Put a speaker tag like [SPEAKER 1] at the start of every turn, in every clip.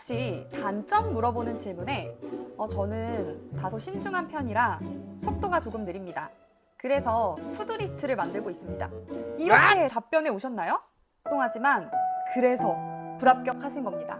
[SPEAKER 1] 혹시 단점 물어보는 질문에 어, 저는 다소 신중한 편이라 속도가 조금 느립니다. 그래서 투두리스트를 만들고 있습니다. 이렇게 답변해 오셨나요? 통하지만 그래서 불합격하신 겁니다.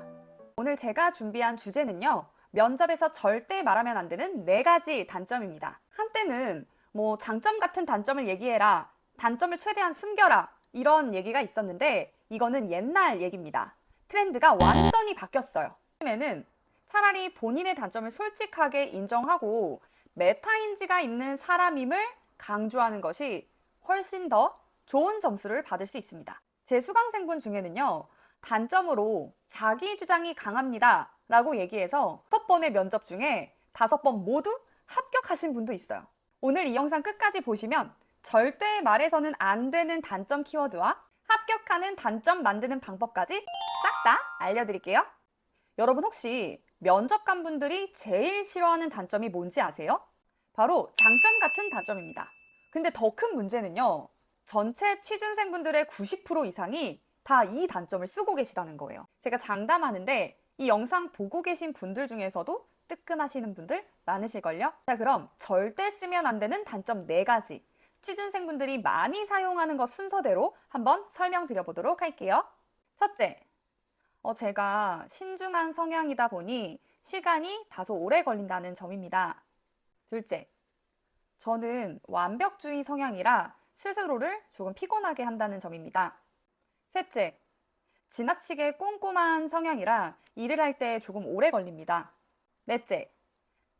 [SPEAKER 1] 오늘 제가 준비한 주제는요. 면접에서 절대 말하면 안 되는 네 가지 단점입니다. 한때는 뭐 장점 같은 단점을 얘기해라, 단점을 최대한 숨겨라 이런 얘기가 있었는데 이거는 옛날 얘기입니다. 트렌드가 완전히 바뀌었어요. 요즘에는 차라리 본인의 단점을 솔직하게 인정하고 메타인지가 있는 사람임을 강조하는 것이 훨씬 더 좋은 점수를 받을 수 있습니다. 제 수강생분 중에는요, 단점으로 자기 주장이 강합니다. 라고 얘기해서 첫 번의 면접 중에 다섯 번 모두 합격하신 분도 있어요. 오늘 이 영상 끝까지 보시면 절대 말해서는 안 되는 단점 키워드와 합격하는 단점 만드는 방법까지 싹 다 알려드릴게요. 여러분 혹시 면접관 분들이 제일 싫어하는 단점이 뭔지 아세요? 바로 장점 같은 단점입니다. 근데 더 큰 문제는요. 전체 취준생분들의 90% 이상이 다 이 단점을 쓰고 계시다는 거예요. 제가 장담하는데 이 영상 보고 계신 분들 중에서도 뜨끔하시는 분들 많으실걸요? 자, 그럼 절대 쓰면 안 되는 단점 4가지. 취준생분들이 많이 사용하는 것 순서대로 한번 설명드려 보도록 할게요. 첫째, 어, 제가 신중한 성향이다 보니 시간이 다소 오래 걸린다는 점입니다. 둘째, 저는 완벽주의 성향이라 스스로를 조금 피곤하게 한다는 점입니다. 셋째, 지나치게 꼼꼼한 성향이라 일을 할 때 조금 오래 걸립니다. 넷째,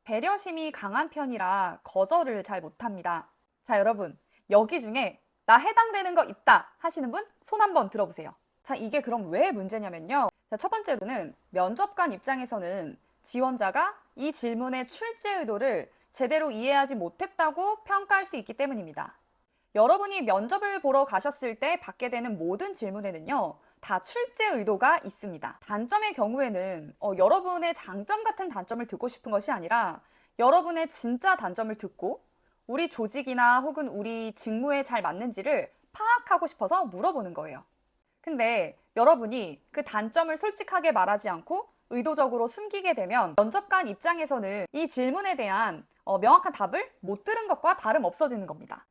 [SPEAKER 1] 배려심이 강한 편이라 거절을 잘 못합니다. 자, 여러분, 여기 중에 나 해당되는 거 있다 하시는 분 손 한번 들어보세요. 자, 이게 그럼 왜 문제냐면요. 자, 첫 번째로는 면접관 입장에서는 지원자가 이 질문의 출제 의도를 제대로 이해하지 못했다고 평가할 수 있기 때문입니다. 여러분이 면접을 보러 가셨을 때 받게 되는 모든 질문에는요, 다 출제 의도가 있습니다. 단점의 경우에는 어, 여러분의 장점 같은 단점을 듣고 싶은 것이 아니라 여러분의 진짜 단점을 듣고 우리 조직이나 혹은 우리 직무에 잘 맞는지를 파악하고 싶어서 물어보는 거예요. 근데 여러분이 그 단점을 솔직하게 말하지 않고 의도적으로 숨기게 되면 면접관 입장에서는 이 질문에 대한 어, 명확한 답을 못 들은 것과 다름 없어지는 겁니다.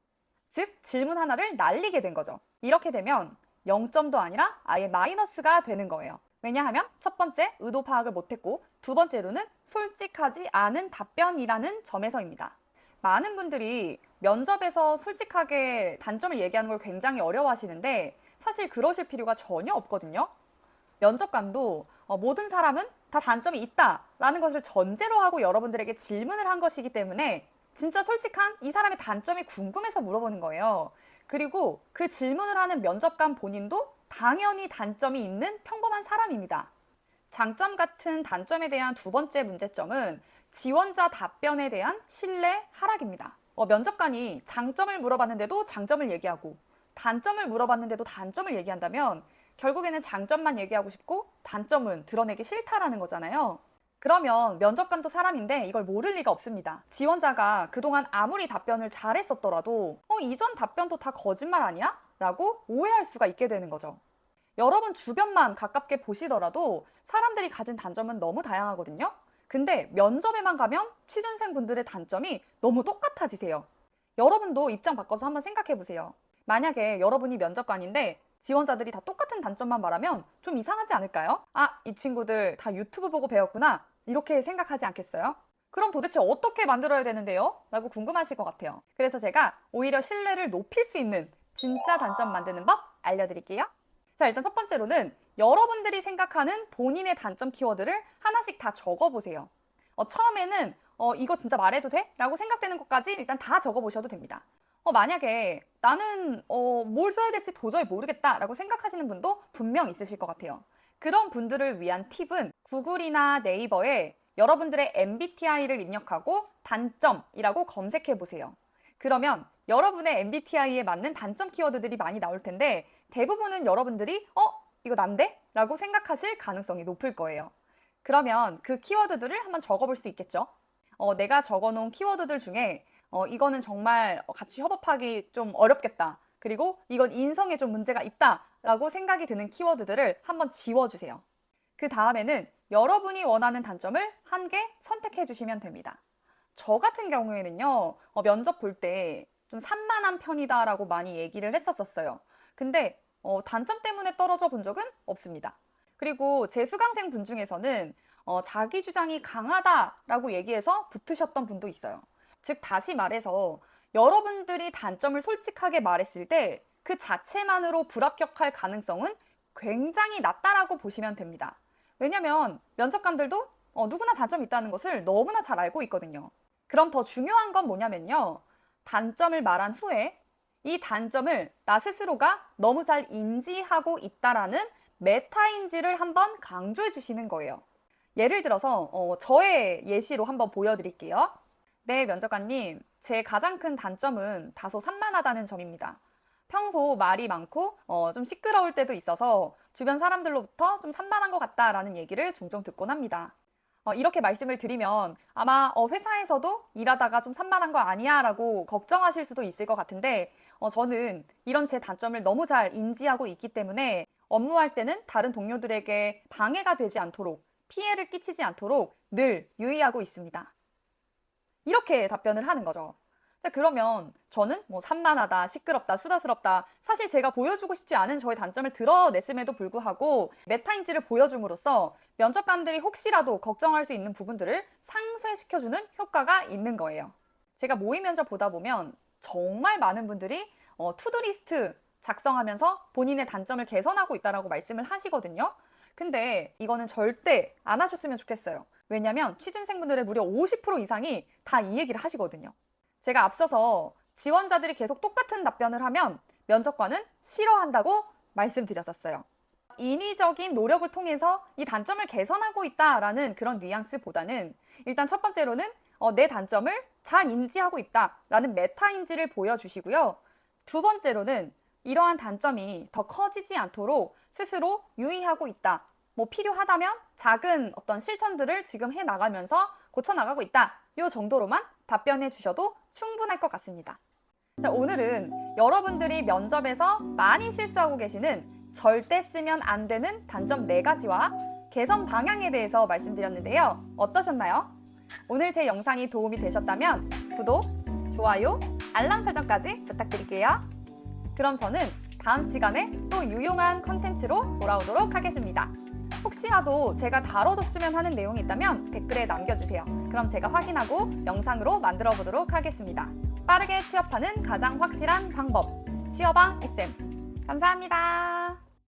[SPEAKER 1] 즉, 질문 하나를 날리게 된 거죠. 이렇게 되면 0점도 아니라 아예 마이너스가 되는 거예요. 왜냐하면 첫 번째, 의도 파악을 못했고 두 번째로는 솔직하지 않은 답변이라는 점에서입니다. 많은 분들이 면접에서 솔직하게 단점을 얘기하는 걸 굉장히 어려워하시는데 사실 그러실 필요가 전혀 없거든요. 면접관도 어, 모든 사람은 다 단점이 있다라는 것을 전제로 하고 여러분들에게 질문을 한 것이기 때문에 진짜 솔직한 이 사람의 단점이 궁금해서 물어보는 거예요. 그리고 그 질문을 하는 면접관 본인도 당연히 단점이 있는 평범한 사람입니다. 장점 같은 단점에 대한 두 번째 문제점은 지원자 답변에 대한 신뢰 하락입니다. 어, 면접관이 장점을 물어봤는데도 장점을 얘기하고 단점을 물어봤는데도 단점을 얘기한다면 결국에는 장점만 얘기하고 싶고 단점은 드러내기 싫다라는 거잖아요. 그러면 면접관도 사람인데 이걸 모를 리가 없습니다. 지원자가 그동안 아무리 답변을 잘했었더라도 어, 이전 답변도 다 거짓말 아니야? 라고 오해할 수가 있게 되는 거죠. 여러분 주변만 가깝게 보시더라도 사람들이 가진 단점은 너무 다양하거든요. 근데 면접에만 가면 취준생 분들의 단점이 너무 똑같아지세요. 여러분도 입장 바꿔서 한번 생각해 보세요. 만약에 여러분이 면접관인데 지원자들이 다 똑같은 단점만 말하면 좀 이상하지 않을까요? 아, 이 친구들 다 유튜브 보고 배웠구나. 이렇게 생각하지 않겠어요? 그럼 도대체 어떻게 만들어야 되는데요? 라고 궁금하실 것 같아요. 그래서 제가 오히려 신뢰를 높일 수 있는 진짜 단점 만드는 법 알려드릴게요. 자, 일단 첫 번째로는 여러분들이 생각하는 본인의 단점 키워드를 하나씩 다 적어보세요. 어, 처음에는 어, 이거 진짜 말해도 돼? 라고 생각되는 것까지 일단 다 적어보셔도 됩니다. 어, 만약에 나는 어, 뭘 써야 될지 도저히 모르겠다라고 생각하시는 분도 분명 있으실 것 같아요. 그런 분들을 위한 팁은 구글이나 네이버에 여러분들의 MBTI를 입력하고 단점이라고 검색해 보세요. 그러면 여러분의 MBTI에 맞는 단점 키워드들이 많이 나올 텐데 대부분은 여러분들이 어? 이거 난데? 라고 생각하실 가능성이 높을 거예요. 그러면 그 키워드들을 한번 적어볼 수 있겠죠? 어, 내가 적어놓은 키워드들 중에 어, 이거는 정말 같이 협업하기 좀 어렵겠다. 그리고 이건 인성에 좀 문제가 있다 라고 생각이 드는 키워드들을 한번 지워주세요. 그 다음에는 여러분이 원하는 단점을 한 개 선택해 주시면 됩니다. 저 같은 경우에는요, 어, 면접 볼 때 좀 산만한 편이다라고 많이 얘기를 했었었어요. 근데 어, 단점 때문에 떨어져 본 적은 없습니다. 그리고 제 수강생 분 중에서는 어, 자기 주장이 강하다라고 얘기해서 붙으셨던 분도 있어요. 즉, 다시 말해서 여러분들이 단점을 솔직하게 말했을 때 그 자체만으로 불합격할 가능성은 굉장히 낮다라고 보시면 됩니다. 왜냐면 면접관들도 어, 누구나 단점이 있다는 것을 너무나 잘 알고 있거든요. 그럼 더 중요한 건 뭐냐면요. 단점을 말한 후에 이 단점을 나 스스로가 너무 잘 인지하고 있다라는 메타인지를 한번 강조해 주시는 거예요. 예를 들어서 어, 저의 예시로 한번 보여드릴게요. 네, 면접관님. 제 가장 큰 단점은 다소 산만하다는 점입니다. 평소 말이 많고 어, 좀 시끄러울 때도 있어서 주변 사람들로부터 좀 산만한 것 같다라는 얘기를 종종 듣곤 합니다. 어, 이렇게 말씀을 드리면 아마 어, 회사에서도 일하다가 좀 산만한 거 아니야 라고 걱정하실 수도 있을 것 같은데 어, 저는 이런 제 단점을 너무 잘 인지하고 있기 때문에 업무할 때는 다른 동료들에게 방해가 되지 않도록 피해를 끼치지 않도록 늘 유의하고 있습니다. 이렇게 답변을 하는 거죠. 자, 그러면 저는 뭐 산만하다, 시끄럽다, 수다스럽다. 사실 제가 보여주고 싶지 않은 저의 단점을 드러냈음에도 불구하고 메타인지를 보여줌으로써 면접관들이 혹시라도 걱정할 수 있는 부분들을 상쇄시켜주는 효과가 있는 거예요. 제가 모의 면접 보다 보면 정말 많은 분들이 어, 투두리스트 작성하면서 본인의 단점을 개선하고 있다라고 말씀을 하시거든요. 근데 이거는 절대 안 하셨으면 좋겠어요. 왜냐면 취준생분들의 무려 50% 이상이 다 이 얘기를 하시거든요. 제가 앞서서 지원자들이 계속 똑같은 답변을 하면 면접관은 싫어한다고 말씀드렸었어요. 인위적인 노력을 통해서 이 단점을 개선하고 있다라는 그런 뉘앙스보다는 일단 첫 번째로는 어, 내 단점을 잘 인지하고 있다라는 메타인지를 보여주시고요. 두 번째로는 이러한 단점이 더 커지지 않도록 스스로 유의하고 있다. 뭐 필요하다면 작은 어떤 실천들을 지금 해 나가면서 고쳐 나가고 있다. 요 정도로만 답변해 주셔도 충분할 것 같습니다. 자, 오늘은 여러분들이 면접에서 많이 실수하고 계시는 절대 쓰면 안 되는 단점 네가지와 개선 방향에 대해서 말씀드렸는데요. 어떠셨나요? 오늘 제 영상이 도움이 되셨다면 구독, 좋아요, 알람 설정까지 부탁드릴게요. 그럼 저는 다음 시간에 또 유용한 컨텐츠로 돌아오도록 하겠습니다. 혹시라도 제가 다뤄줬으면 하는 내용이 있다면 댓글에 남겨주세요. 그럼 제가 확인하고 영상으로 만들어 보도록 하겠습니다. 빠르게 취업하는 가장 확실한 방법. 취업왕 SM. 감사합니다.